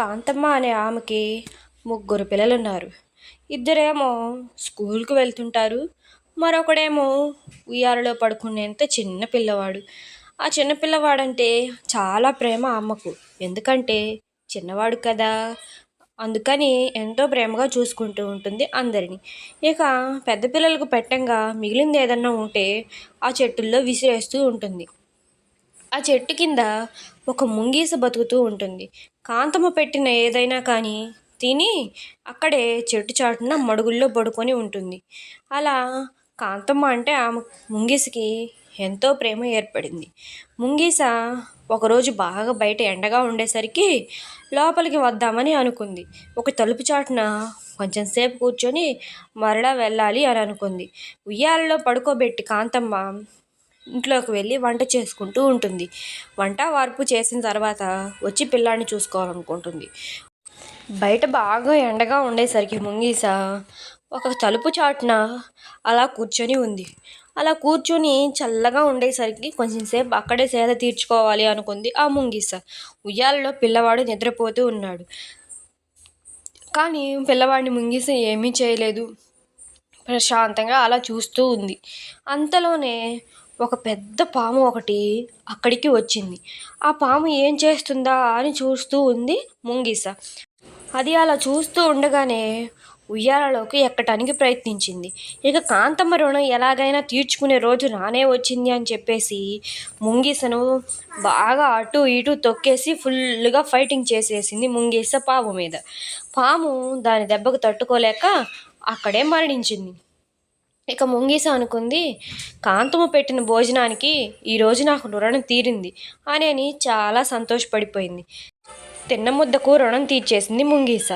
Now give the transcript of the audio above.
కాంతమ్మ అనే ఆమెకి ముగ్గురు పిల్లలున్నారు. ఇద్దరేమో స్కూల్కి వెళ్తుంటారు. మరొకడేమో ఉయ్యాలలో పడుకునేంత చిన్న పిల్లవాడు. ఆ చిన్న పిల్లవాడంటే చాలా ప్రేమ అమ్మకు. ఎందుకంటే చిన్నవాడు కదా. అందుకని ఎంతో ప్రేమగా చూసుకుంటూ ఉంటుంది అందరిని. ఇక పెద్ద పిల్లలకు పెట్టంగా మిగిలింది ఏదన్నా ఉంటే ఆ చెట్టుల్లో విసిరేస్తూ ఉంటుంది. ఆ చెట్టు కింద ఒక ముంగీస బతుకుతూ ఉంటుంది. కాంతమ్మ పెట్టిన ఏదైనా కానీ తిని అక్కడే చెట్టు చాటున మడుగుల్లో పడుకొని ఉంటుంది. అలా కాంతమ్మ అంటే ఆమె ముంగీసకి ఎంతో ప్రేమ ఏర్పడింది. ముంగీస ఒకరోజు బాగా బయట ఎండగా ఉండేసరికి లోపలికి వద్దామని అనుకుంది. ఒక తలుపు చాటున కొంచెం సేపు కూర్చొని మరలా వెళ్ళాలి అని అనుకుంది. ఉయ్యాలలో పడుకోబెట్టి కాంతమ్మ ఇంట్లోకి వెళ్ళి వంట చేసుకుంటూ ఉంటుంది. వంట వార్పు చేసిన తర్వాత వచ్చి పిల్లాడిని చూసుకోవాలనుకుంటుంది. బయట బాగా ఎండగా ఉండేసరికి ముంగీస ఒక తలుపు చాటున అలా కూర్చొని ఉంది. అలా కూర్చొని చల్లగా ఉండేసరికి కొంచెం సేపు అక్కడే సేద తీర్చుకోవాలి అనుకుంది ఆ ముంగీస. ఉయ్యాలలో పిల్లవాడు నిద్రపోతూ ఉన్నాడు. కానీ పిల్లవాడిని ముంగీస ఏమీ చేయలేదు. ప్రశాంతంగా అలా చూస్తూ ఉంది. అంతలోనే ఒక పెద్ద పాము ఒకటి అక్కడికి వచ్చింది. ఆ పాము ఏం చేస్తుందా అని చూస్తూ ఉంది ముంగిస. అది అలా చూస్తూ ఉండగానే ఉయ్యాలలోకి ఎక్కటానికి ప్రయత్నించింది. ఇక కాంతమ్మ రుణం ఎలాగైనా తీర్చుకునే రోజు రానే వచ్చింది అని చెప్పేసి ముంగీసను బాగా అటు ఇటు తొక్కేసి ఫుల్గా ఫైటింగ్ చేసేసింది ముంగీస పాము మీద. పాము దాని దెబ్బకు తట్టుకోలేక అక్కడే మరణించింది. ఇక ముంగీస అనుకుంది కాంతము పెట్టిన భోజనానికి ఈరోజు నాకు రుణం తీరింది అని అని చాలా సంతోషపడిపోయింది. తిన్న ముద్దకు రుణం తీర్చేసింది ముంగీస